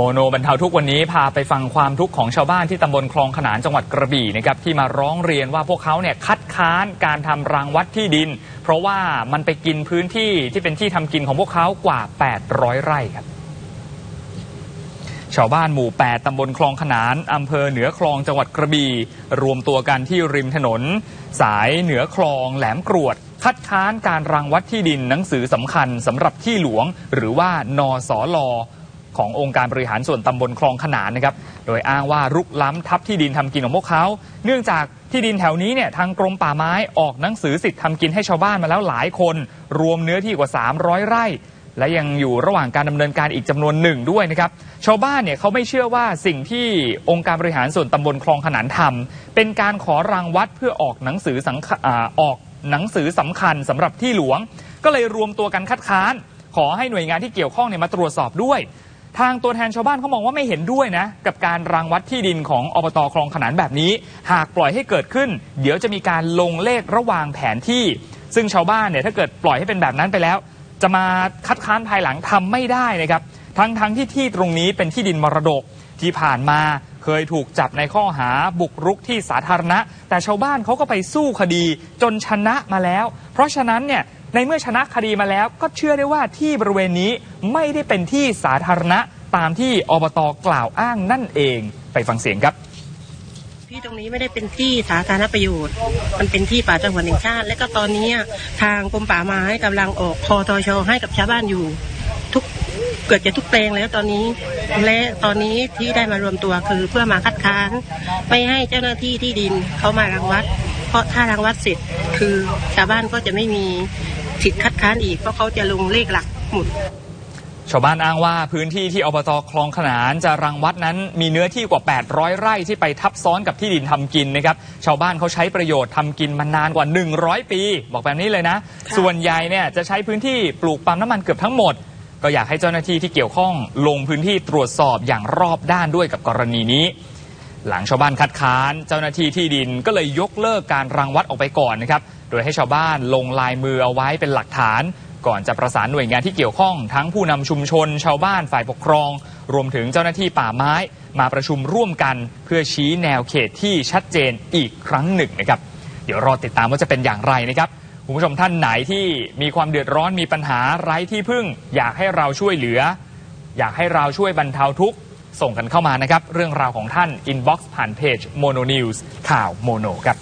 โมโนบรรเทาทุกข์วันนี้พาไปฟังความทุกข์ของชาวบ้านที่ตำบลคลองขนานจังหวัดกระบี่นะครับที่มาร้องเรียนว่าพวกเขาเนี่ยคัดค้านการทำรางวัดที่ดิน เพราะว่ามันไปกินพื้นที่ที่เป็นที่ทำกินของพวกเขากว่า 800 ไร่ครับชาวบ้านหมู่ 8 ตำบลคลองขนานอำเภอเหนือคลองจังหวัดกระบี่รวมตัวกันที่ริมถนน สายเหนือคลองแหลมกรวด คัดค้านการรังวัดที่ดินหนังสือสำคัญสำหรับที่หลวง หรือว่านอสอลอ ขององค์การบริหารส่วนตำบลคลองขนานนะครับ โดยอ้างว่ารุกล้ำทับที่ดินทำกินของพวกเขา เนื่องจากที่ดินแถวนี้เนี่ยทางกรมป่าไม้ออกหนังสือสิทธิ์ทำกินให้ชาวบ้านมาแล้วหลายคน รวมเนื้อที่กว่า 300 ไร่ และยังอยู่ระหว่างการดำเนินการอีกจำนวนหนึ่งด้วยนะครับ ชาวบ้านเนี่ยเขาไม่เชื่อว่าสิ่งที่องค์การบริหารส่วนตำบลคลองขนานทำเป็นการขอรางวัดเพื่อออกหนังสือสังอาออกหนังสือสำคัญสำหรับที่หลวง ก็เลยรวมตัวกันคัดค้าน ขอให้หน่วยงานที่เกี่ยวข้องเนี่ยมาตรวจสอบด้วย ทางตัวแทนชาวบ้านเขามองว่าไม่เห็นด้วยนะ กับการรังวัดที่ดินของอบตคลองขนานแบบนี้ หากปล่อยให้เกิดขึ้น เดี๋ยวจะมีการลงเลขระหว่างแผนที่ ซึ่งชาวบ้านเนี่ยถ้าเกิดปล่อยให้เป็นแบบนั้นไปแล้ว จะมาคัดค้านภายหลังทำไม่ได้นะครับ ทั้งทั้งที่ที่ตรงนี้เป็นที่ดินมรดกที่ผ่านมาเคยถูกจับในข้อหาบุกรุกที่สาธารณะ แต่ชาวบ้านเขาก็ไปสู้คดีจนชนะมาแล้ว เพราะฉะนั้นเนี่ย ในเมื่อชนะคดีมาแล้วก็เชื่อได้ว่าที่บริเวณนี้ไม่ได้เป็นที่สาธารณะตามที่อบตกล่าวอ้างนั่นเอง ไปฟังเสียงครับที่ตรงนี้ไม่ได้เป็นที่สาธารณประโยชน์ มันเป็นที่ป่าจังหวัดแห่งชาติ และก็ตอนนี้ทางกรมป่าไม้กำลังออกคอทชให้กับชาวบ้านอยู่ ทุกเกือบจะทุกแปลงแล้วตอนนี้ และตอนนี้ที่ได้มารวมตัวคือเพื่อมาคัดค้านไม่ให้เจ้าหน้าที่ที่ดินเขามารังวัด เพราะถ้ารังวัดเสร็จคือชาวบ้านก็จะไม่มี สิทธิ์คัดค้านอีก เพราะเขาจะลงเลขหลักหมุดชาวบ้านอ้างว่าพื้นที่ที่อบตคลองขนานจะรังวัดนั้นมีเนื้อที่กว่า 800 ไร่ที่ไปทับซ้อนกับที่ดินทำกินนะครับชาวบ้านเขาใช้ประโยชน์ทำกินมานานกว่า 100 ปี บอกแบบนี้เลยนะค่ะส่วนใหญ่เนี่ยจะใช้พื้นที่ปลูกปั๊มน้ำมันเกือบทั้งหมด ก็อยากให้เจ้าหน้าที่ที่เกี่ยวข้องลงพื้นที่ตรวจสอบอย่างรอบด้านด้วยกับกรณีนี้ หลังชาวบ้านคัดค้าน เจ้าหน้าที่ที่ดินก็เลยยกเลิกการรังวัดออกไปก่อนนะครับ โดยให้ชาวบ้านลงลายมือเอาไว้เป็นหลักฐาน ก่อนจะประสานหน่วยงานที่เกี่ยวข้อง ทั้งผู้นำชุมชน ชาวบ้านฝ่ายปกครอง รวมถึงเจ้าหน้าที่ป่าไม้ มาประชุมร่วมกัน เพื่อชี้แนวเขตที่ชัดเจนอีกครั้งหนึ่งนะครับ เดี๋ยวรอติดตามว่าจะเป็นอย่างไรนะครับคุณผู้ชมท่านไหนที่มีความเดือดร้อนมีปัญหาไร้ที่พึ่ง อยากให้เราช่วยเหลือ อยากให้เราช่วยบรรเทาทุกข์ส่งกันเข้ามานะครับ เรื่องราวของท่าน inbox ผ่านเพจ Mono News ข่าวโมโนครับ